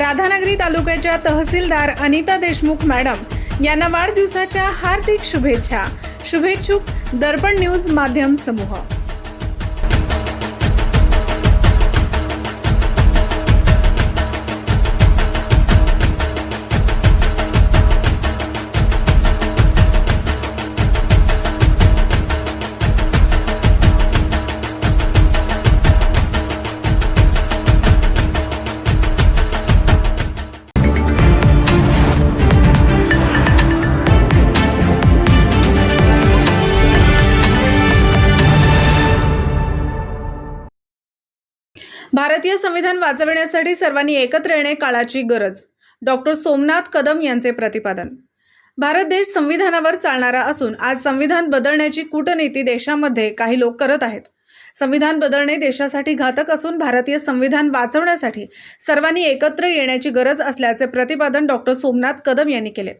राधानगरी तालुक्याच्या तहसीलदार अनिता देशमुख मॅडम यांना वाढदिवसाच्या हार्दिक शुभेच्छा. शुभेच्छुक दर्पण न्यूज माध्यम समूह. भारतीय संविधान वाचवण्यासाठी सर्वांनी एकत्र येणे काळाची गरज. डॉक्टर सोमनाथ कदम यांचे प्रतिपादन. भारत देश संविधानावर चालणारा असून आज संविधान बदलण्याची कूटनीती देशामध्ये काही लोक करत आहेत. संविधान बदलणे देशासाठी घातक असून भारतीय संविधान वाचवण्यासाठी सर्वांनी एकत्र येण्याची गरज असल्याचे प्रतिपादन डॉक्टर सोमनाथ कदम यांनी केले.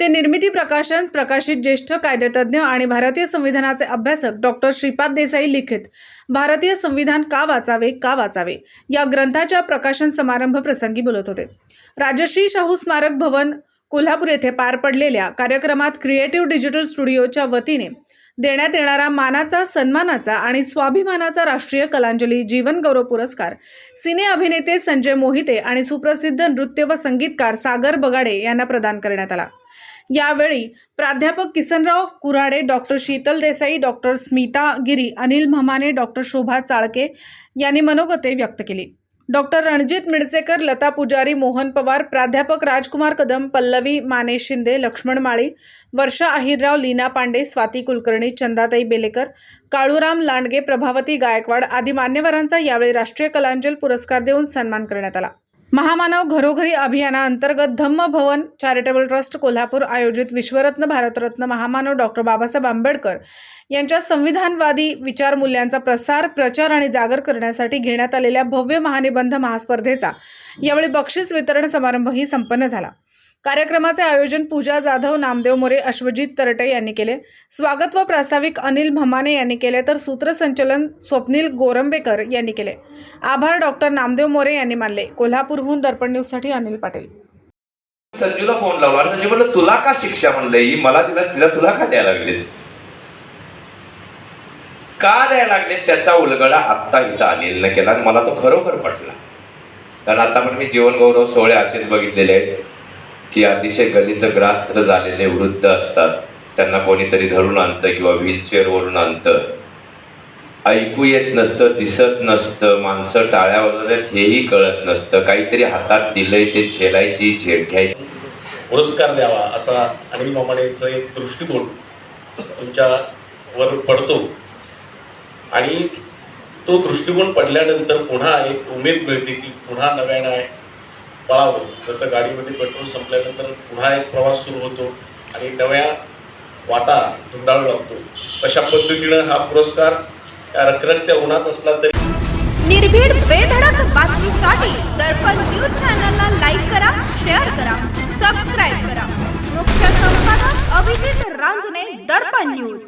ते निर्मिती प्रकाशन प्रकाशित ज्येष्ठ कायदेतज्ञ आणि भारतीय संविधानाचे अभ्यासक डॉक्टर श्रीपाद देसाई लिखित. भारतीय संविधान का वाचावे का वाचावे? या ग्रंथाच्या प्रकाशन समारंभ प्रसंगी बोलत होते. राजश्री शाहू स्मारक भवन कोल्हापूर येथे पार पडलेल्या कार्यक्रमात क्रिएटिव्ह डिजिटल स्टुडिओच्या वतीने देण्यात येणारा मानाचा सन्मानाचा आणि स्वाभिमानाचा राष्ट्रीय कलांजली जीवन गौरव पुरस्कार सिने अभिनेते संजय मोहिते आणि सुप्रसिद्ध नृत्य व संगीतकार सागर बगाडे यांना प्रदान करण्यात आला. यावेळी प्राध्यापक Kisanrao Kurhade doctor Shital Desai doctor Smita Giri Anil Mhamane doctor Shobha Chalke यांनी मनोगते व्यक्त केली. डॉक्टर रणजित मिडचेकर लता पुजारी मोहन पवार प्राध्यापक राजकुमार कदम पल्लवी माने शिंदे लक्ष्मण माळी वर्षा अहिरराव लीना पांडे स्वाती कुलकर्णी चंदाताई बेलेकर काळूराम लांडगे प्रभावती गायकवाड आदी मान्यवरांचा यावेळी राष्ट्रीय कलांजल पुरस्कार देऊन सन्मान करण्यात आला. महामानव घरोघरी अभियानाअंतर्गत धम्म भवन चॅरिटेबल ट्रस्ट कोल्हापूर आयोजित विश्वरत्न भारतरत्न महामानव डॉक्टर बाबासाहेब आंबेडकर यांच्या संविधानवादी विचारमूल्यांचा प्रसार प्रचार आणि जागर करण्यासाठी घेण्यात आलेल्या भव्य महानिबंध महास्पर्धेचा यावेळी बक्षीस वितरण समारंभही संपन्न झाला. कार्यक्रमाचे आयोजन पूजा जाधव नामदेव मोरे अश्वजित तरटे यांनी केले. स्वागत व प्रास्ताविक अनिल म्हमाने यांनी केले तर सूत्रसंचलन स्वप्नील गोरंबेकर यांनी केले. आभार डॉक्टर नामदेव मोरे यांनी मानले. कोल्हापूरहून दर्पण न्यूजसाठी अनिल पाटील. संजूला फोन लावला. संजू म्हणलं तुला का शिक्षा म्हणलं ही मला तिला तिला तुला का द्यायला लागले? का द्यायला लागले? त्याचा उलगडा आत्ता इथं अनिलनं केला मला तो खरोखर पटला. कारण आता पण मी जीवन गौरव सोहळे असेच बघितलेले आहेत. की अतिशय गणितग्रात्र झालेले वृद्ध असतात. त्यांना कोणीतरी धरून आणतं किंवा व्हीलचेअरवरून आणतं. ऐकू येत नसतं दिसत नसतं माणसं टाळ्या वाजवतात हेही कळत नसतं. काहीतरी हातात दिलंय ते झेलायची झेप घ्यायची. पुरस्कार द्यावा असा अनिल मामानेचा एक दृष्टिकोन तुमच्यावर पडतो. आणि तो दृष्टिकोन पडल्यानंतर पुन्हा एक उमेद मिळते की पुन्हा नव्यानं पळावं जसं गाडीमध्ये पेट्रोल संपल्यानंतर पुन्हा एक प्रवास सुरू होतो आणि नव्या वाटा धुंडाळू लागतो. अशा पद्धतीनं हा पुरस्कार त्या रखरखत्या उन्हात असला तरी निर्भीड बेधडक बातमीसाठी दर्पण न्यूज चॅनलला लाईक करा शेअर करा सबस्क्राईब करा. मुख्य संपादक अभिजित रांजने दर्पण न्यूज.